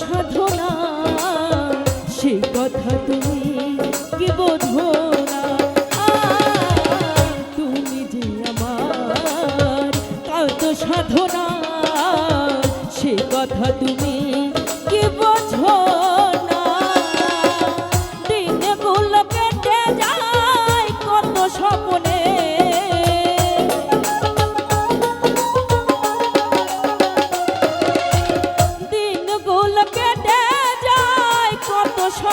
সাধনা, সে কথা তুমি কি বোধ তুমি যে আমার কাল তো সাধনা, সে কথা তুমি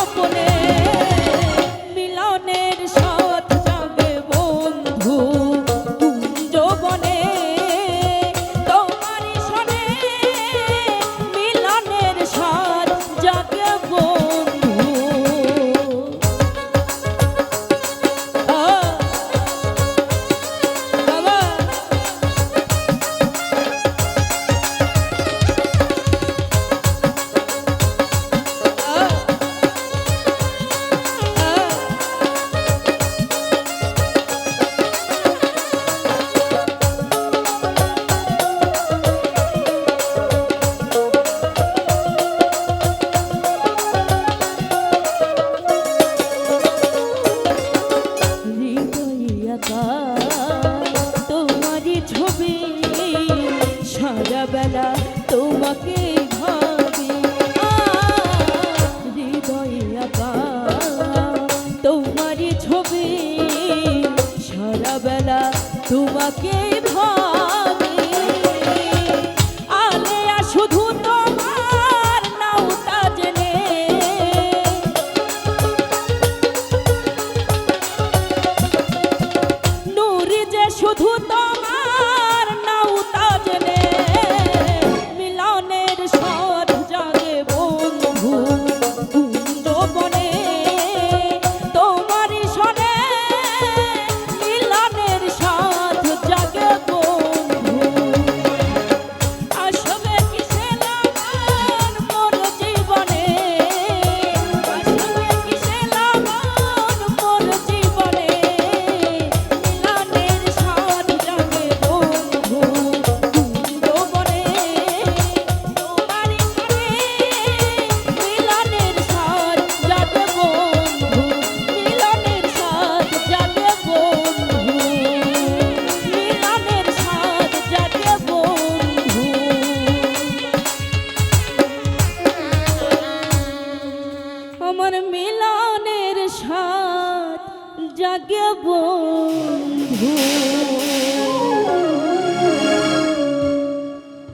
গোপনে মিলনের সত Again. তোমার মিলনের সাথ জাগে বন্ধু।